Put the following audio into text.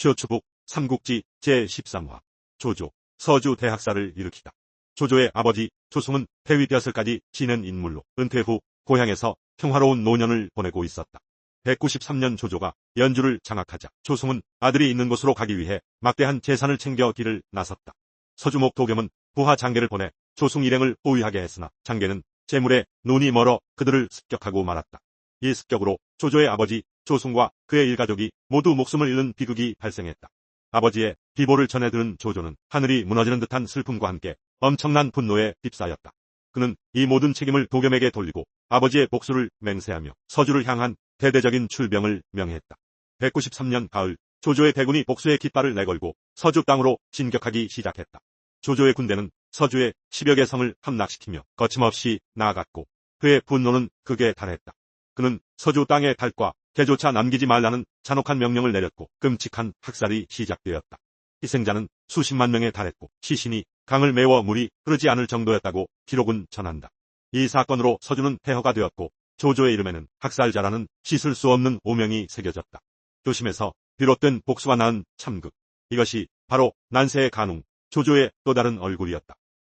쇼츠북 삼국지 제13화 조조 서주 대학살을 일으키다. 조조의 아버지 조승은 태위벼슬까지 지낸 인물로 은퇴 후 고향에서 평화로운 노년을 보내고 있었다. 193년 조조가 연주를 장악하자 조승은 아들이 있는 곳으로 가기 위해 막대한 재산을 챙겨 길을 나섰다. 서주목 도겸은 부하 장계를 보내 조승 일행을 호위하게 했으나 장계는 재물에 눈이 멀어 그들을 습격하고 말았다. 이 습격으로 조조의 아버지 조승과 그의 일가족이 모두 목숨을 잃는 비극이 발생했다. 아버지의 비보를 전해 들은 조조는 하늘이 무너지는 듯한 슬픔과 함께 엄청난 분노에 휩싸였다. 그는 이 모든 책임을 도겸에게 돌리고 아버지의 복수를 맹세하며 서주를 향한 대대적인 출병을 명했다. 193년 가을 조조의 대군이 복수의 깃발을 내걸고 서주 땅으로 진격하기 시작했다. 조조의 군대는 서주의 10여 개 성을 함락시키며 거침없이 나아갔고 그의 분노는 극에 달했다. 그는 서주 땅의 달과 개조차 남기지 말라는 잔혹한 명령을 내렸고 끔찍한 학살이 시작되었다. 희생자는 수십만 명에 달했고 시신이 강을 메워 물이 흐르지 않을 정도였다고 기록은 전한다. 이 사건으로 서주는 폐허가 되었고 조조의 이름에는 학살자라는 씻을 수 없는 오명이 새겨졌다. 조심해서 비롯된 복수가 낳은 참극. 이것이 바로 난세의 간웅, 조조의 또 다른 얼굴이었다.